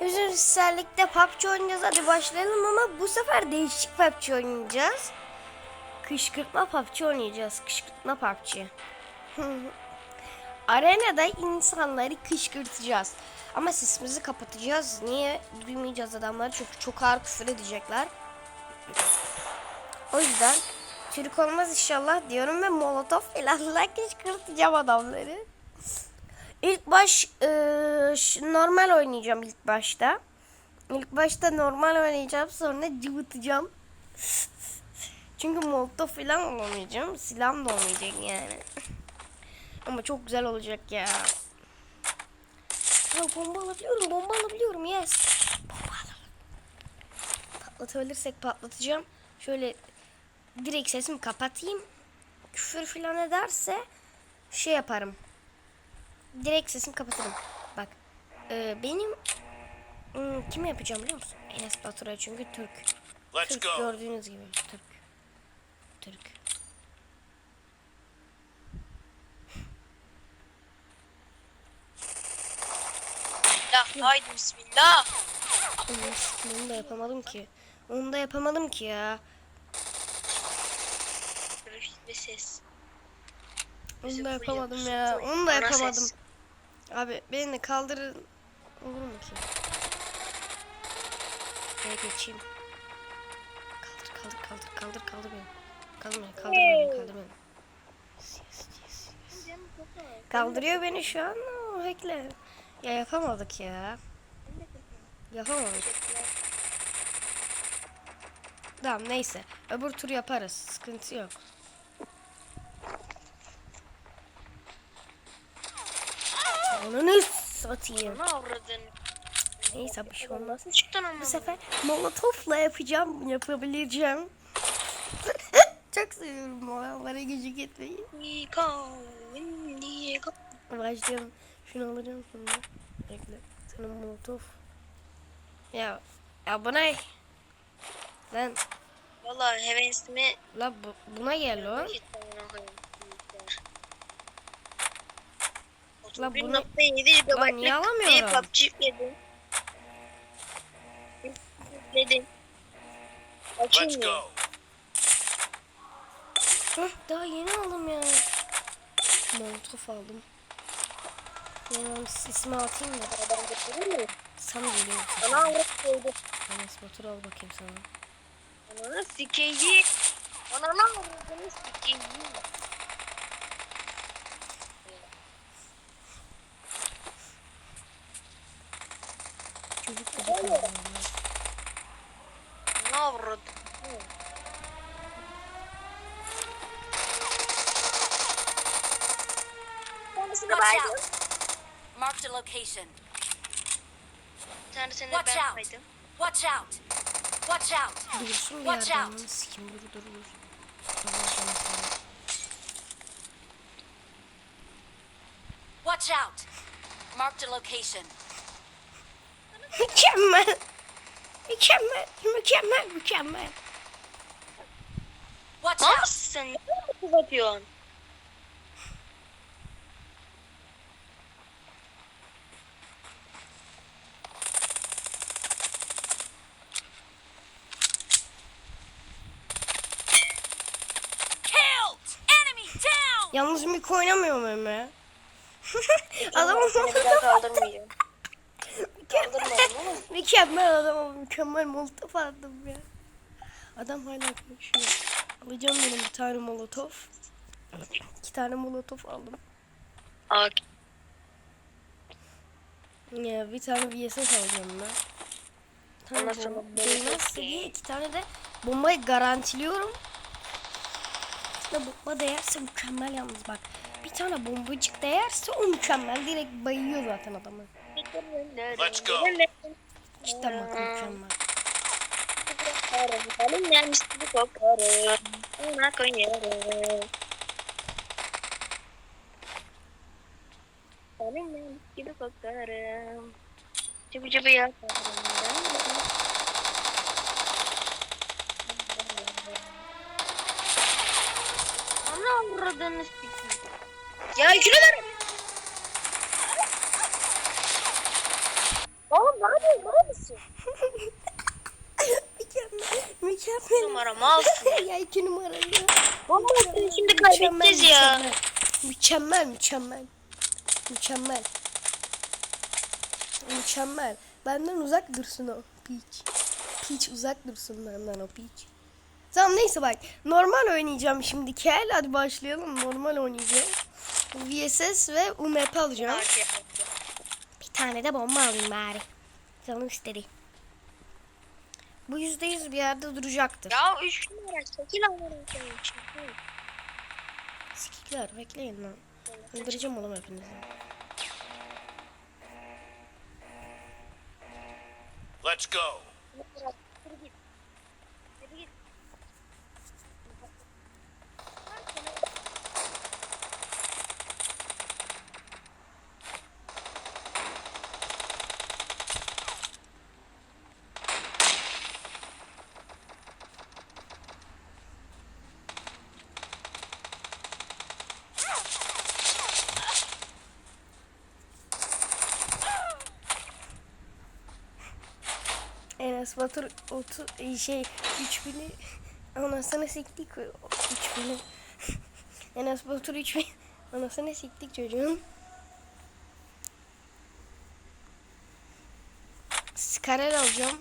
Yüzün serlikte PUBG oynayacağız. Hadi başlayalım ama bu sefer değişik PUBG oynayacağız. Kışkırtma PUBG oynayacağız. Kışkırtma PUBG. Arenada insanları kışkırtacağız. Ama sesimizi kapatacağız. Niye? Duymayacağız adamları çünkü çok ağır küfür edecekler. O yüzden Türk olmaz inşallah diyorum ve molotof filanla kışkırtacağım adamları. İlk baş e, normal oynayacağım ilk başta. İlk başta normal oynayacağım sonra cıvıtacağım. Çünkü molotof falan olamayacağım. Silahım da olmayacak yani. Ama çok güzel olacak ya. Ya bomba alabiliyorum, bomba alabiliyorum. Yes. Bomba alalım. Patlatabilirsek patlatacağım. Şöyle direkt sesimi kapatayım. Küfür falan ederse şey yaparım. Direkt sesimi kapatırım. Bak. e, benim hmm, kime yapacağım biliyor musun? Enes Batur'a çünkü Türk. Let's Türk go. gördüğünüz gibi Türk. Türk. Bismillah. Haydi bismillah. Onu, da yapamadım ki. Onu da yapamadım ki ya. Ve ses. Onu da yapamadım ya. Onu da yapamadım. Abi beni kaldırın. Olur mu ki? Buraya geçeyim. Kaldır kaldır kaldır kaldır kaldır beni. Kaldır beni kaldır beni kaldır beni. Yes, yes, yes. Kaldırıyor beni şu an. Bekle. Ya yapamadık ya. Yapamadık. Tamam neyse. Öbür tur yaparız. Sıkıntı yok. Onu satayım. Ne avradın? Neyse bir şey olmaz. Çıktın ama. Bu sefer molotofla yapacağım, yapabileceğim. Çok seviyorum molotoflara gücü gitmeyi. Başlayalım. Şunu alacağım sonra. Bekle. Sana molotof. Ya, ya bu ne? Lan, Valla hevesimi la bu, buna gel o. La bunu- 31.7 GB Lan niye alamıyorum? PUBG yükledim. Yükledim. Let's Açılmıyor. go. Hah, daha yeni aldım ya. Molotof aldım. Ya sesimi atayım da. Ben götürür mü? Sen geliyor. Bana avrat koydu. Enes Batur al bakayım sana. Ananı sikeyim. Ananı avradını sikeyim. Çocuk da bakalım. Ne avradı? Tanesini Watch baydım. out. Marked a location. Bir tanesini Watch ben out. baydım. Watch out. Watch out. Dursun bir Watch yerde out. ananı sikim dur dur dur. Yavaş yavaş. Watch out. Marked a location. Mükemmel. Mükemmel. Mükemmel. Mükemmel. Yapıyorsun sen? Ne yapıyorsun? Yalnız mik oynamıyor Seni bir daha kaldırmayacağım. Kaldırmadım ama. mükemmel adam ama mükemmel molotof aldım ya. Adam hala konuşuyor. Alacağım benim bir tane molotof. İki tane molotof aldım. Aa, Ya bir tane VSS alacağım ben. Böyle değmezse diye iki tane de bombayı garantiliyorum. De bomba değerse mükemmel yalnız bak. Bir tane bombacık değerse o mükemmel. Direkt bayıyor zaten adamı. Let's go. Cidden bak mükemmel. Gelmiş gibi kokarım. Ona koyarım. Gelmiş gibi kokarım. Cıbı cıbı yaparım. Ana avradını sikeyim. Ya şunu ver. Oğlum ne yapıyorsun? Mal mısın? mükemmel. Mükemmel. Numara malsın. ya iki numara ya. Bomba attın şimdi kaybedeceğiz ya. Mükemmel, mükemmel. Mükemmel. Mükemmel. Benden uzak dursun o piç. Piç uzak dursun benden o piç. Tamam neyse bak. Normal oynayacağım şimdi. Kel hadi başlayalım. Normal oynayacağım. VSS ve UMP alacağım. Bir tane de bomba alayım bari. Canım istedi. Bu yüzde yüz bir yerde duracaktır. Ya üç numara amına koyayım. çekil. Sikikler bekleyin lan. Öldüreceğim oğlum hepinizi. Let's go. Enes Batur otu, şey 3000'i anasını siktik 3000'i Enes Batur 3000 anasını siktik çocuğun. Skarel alacağım.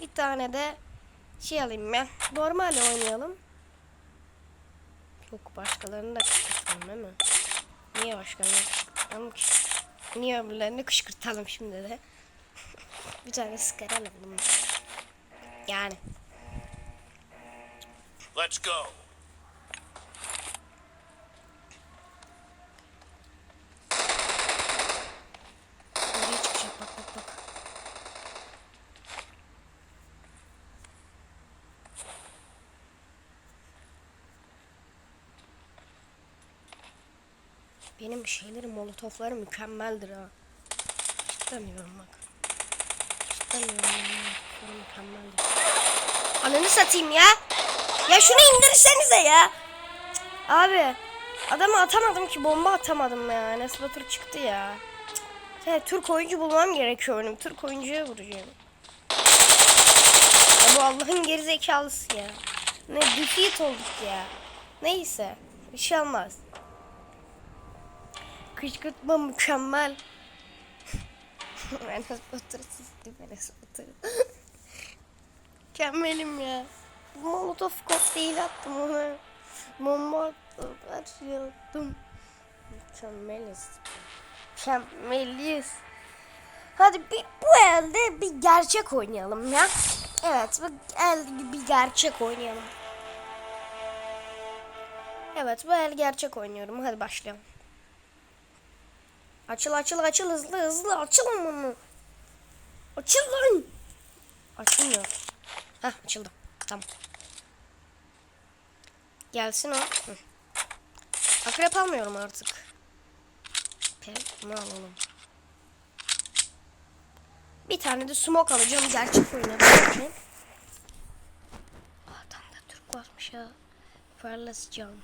Bir tane de şey alayım ben. Normal oynayalım. Yok başkalarını da kışkırtalım değil mi? Niye başkalarını kışkırtalım ki? Niye öbürlerini kışkırtalım şimdi de? Bir tane skarel alalım. Yani. Let's go. Bak. Benim şeylerim molotoflarım mükemmeldir ha. İstemiyorum bak. Mükemmeldir. Ananı satayım ya. Ya şunu indirsenize ya. Abi. Adamı atamadım ki bomba atamadım ya. Enes Batur çıktı ya. He, Türk oyuncu bulmam gerekiyor benim. Türk oyuncuya vuracağım. Ya bu Allah'ın gerizekalısı ya. Ne defeat olduk ya. Neyse. Bir şey olmaz. Kışkırtma mükemmel. Enes Batur sistim Enes Batur. Mükemmelim ya. Bu Molotov kokteyl attım ona. Bomba attım. Her şey attım. Mükemmeliz. Mükemmeliyiz. Hadi bir, bu elde bir gerçek oynayalım ya. Evet bu el bir gerçek oynayalım. Evet bu el gerçek oynuyorum. Hadi başlayalım. Açıl açıl açıl hızlı hızlı açılın bunu. Açıl lan. Açılmıyor. Heh açıldı. Tamam. Gelsin o. Hı. Akrep almıyorum artık. Pek bunu alalım. Bir tane de smoke alacağım gerçek oynamak için. Adamda Türk varmış ya. Parlasacağım.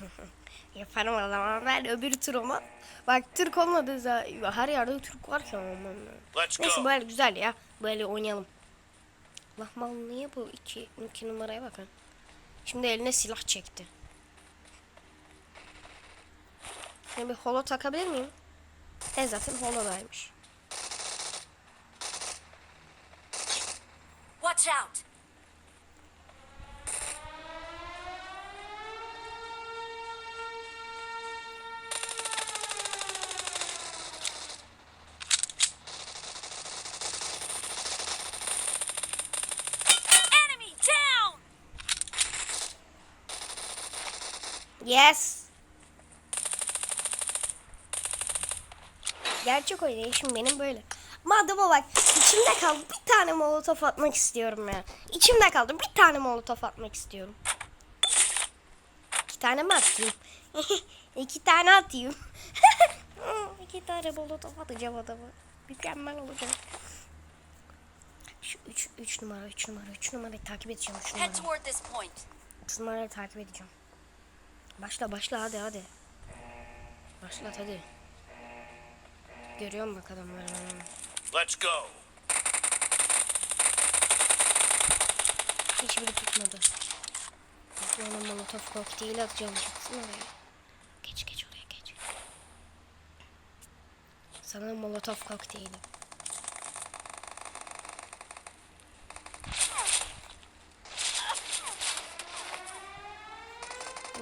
Yaparım o zaman ben öbür turuma. Bak Türk olmadı zaten. Her yerde Türk var ki. Let's Neyse böyle güzel ya. Böyle oynayalım. Allah mal niye bu iki, iki numaraya bakın. Şimdi eline silah çekti. Şimdi bir holo takabilir miyim? E zaten holodaymış. Watch out! Yes. Gerçek oynayışım benim böyle. Madem o bak içimde kaldı bir tane molotof atmak istiyorum ya. İçimde kaldı bir tane molotof atmak istiyorum. İki tane mi atayım? İki tane atayım. İki tane molotof atacağım adama. Mükemmel olacak. Şu üç, üç numara, üç numara, üç numarayı takip edeceğim. Üç Head numara. toward this point. Üç numarayı takip edeceğim. Başla başla hadi hadi. Başlat hadi. Görüyorum bak adamları ben. Let's go. Hiçbiri tutmadı. Bana molotof kokteyli atacağım. Çıksın oraya. Geç geç oraya geç. Sana molotof kokteyli.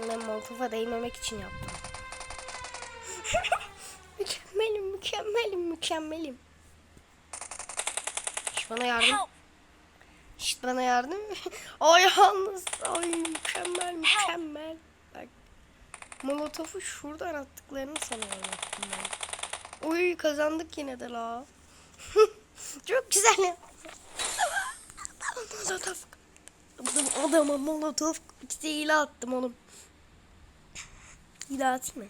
Ben molotofa değmemek için yaptım. mükemmelim, mükemmelim, mükemmelim. Şu bana yardım. İşte bana yardım. Ay yalnız. Ay mükemmel mükemmel. Bak. Molotofu şuradan attıklarını sana anlattım ben. Uy kazandık yine de la. Çok güzel ya. Molotof. Adam, adama molotof değil attım oğlum. Atayım mı?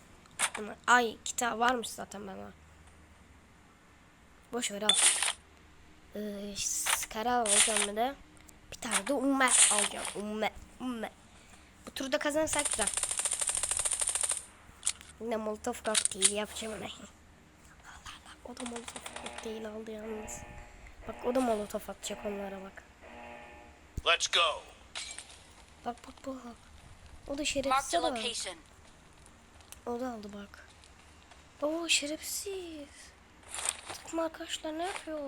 Ama, ay kitap varmış zaten bana. Boş ver al. Ee, kara alacağım bir de. Bir tane de umme alacağım. Umme. Umme. Bu turda kazanırsak güzel. Yine molotof kokteyli yapacağım ona. Allah Allah. O da molotof kokteyli aldı yalnız. Bak o da molotof atacak onlara bak. Let's go. Bak bak bak. O da şerefsiz a adam. location. O da aldı bak. Oo şerefsiz. Takım arkadaşlar ne yapıyor?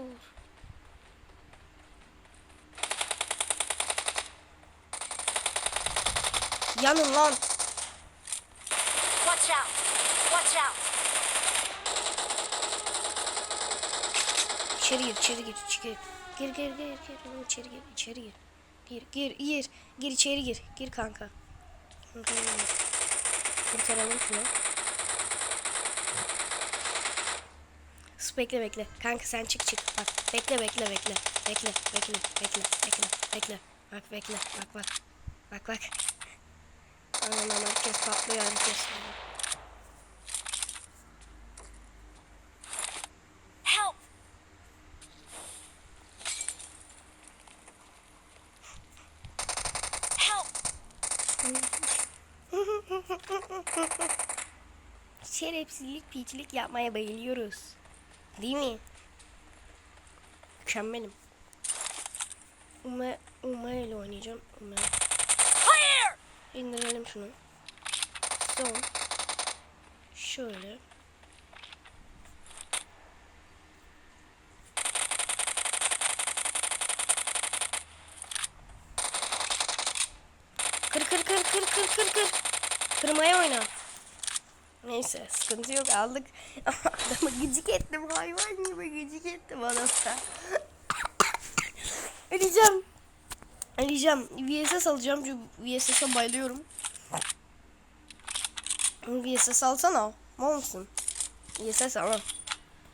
Yanın lan. Watch out! Watch out! İçeri gir, içeri gir, içeri gir. Gir, gir, gir, gir. İçeri gir, içeri gir. Gir, gir, gir. Gir içeri gir. Gir kanka. Kanka. Kurtaralım şunu. Sus bekle bekle. Kanka sen çık çık. Bak bekle bekle bekle. Bekle bekle bekle bekle bekle. Bak bekle bak bak. Bak bak. Aman aman herkes patlıyor herkes. Şerefsizlik, piçlik yapmaya bayılıyoruz. Değil mi? Mükemmelim. Uma, Uma ile oynayacağım. Uma. Clear! İndirelim şunu. Son. Şöyle. Kır kır kır kır kır kır kır. Kırmaya oyna. Neyse sıkıntı yok aldık. Adamı gıcık ettim hayvan gibi gıcık ettim adamı. Öleceğim. Öleceğim. VSS alacağım çünkü VSS'e bayılıyorum. VSS alsana. Mal mısın? VSS al.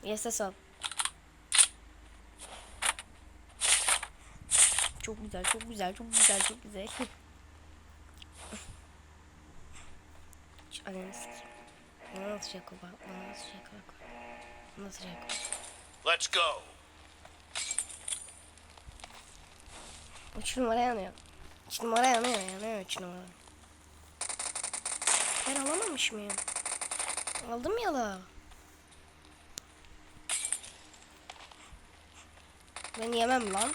VSS al. Çok güzel, çok güzel, çok güzel, çok güzel. Ananı sikeyim. Bana atacak o bak, bana atacak bak. Bana atacak o. Let's go. Üç numara yanıyor. Üç numara yanıyor, yanıyor üç numara. Ben alamamış mıyım? Aldım ya la. Ben yemem lan.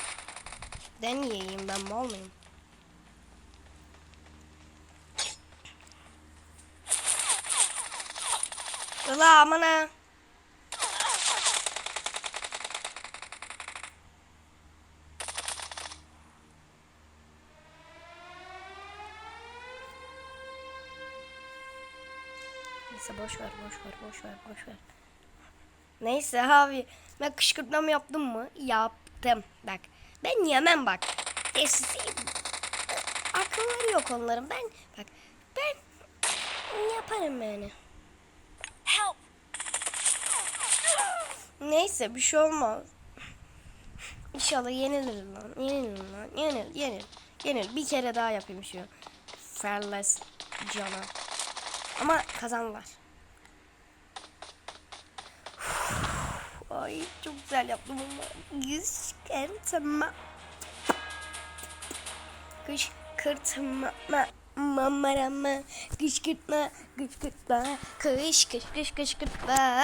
Ben yiyeyim ben mal mıyım? Ula aman. Neyse boş ver boş ver boş ver boş ver. Neyse abi ben kışkırtmam yaptım mı? Yaptım. Bak ben yemem bak. Eski akılları yok onların. Ben bak ben yaparım yani. Neyse bir şey olmaz. İnşallah yenilir lan. Yenilir lan. Yenil, yenil. Yenil. Bir kere daha yapayım şu. Ferles cana. Ama kazanlar. Ay çok güzel yaptım ama. Yüz kırtma. Kış kırtma. Mamarama kışkırtma kışkırtma kış kış kış kışkırtma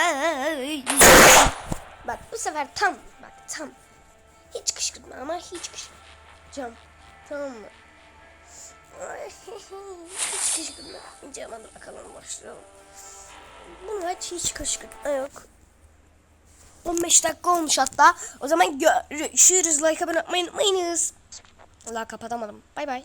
Bak bu sefer tam bak tam. Hiç kışkırtma ama hiç kışkırtma. Tamam mı? Hiç kışkırtma. Cam hadi bakalım başlayalım. Bu maç hiç kışkırtma yok. 15 dakika olmuş hatta. O zaman görüşürüz. Like abone olmayı unutmayınız. Allah kapatamadım. Bay bay.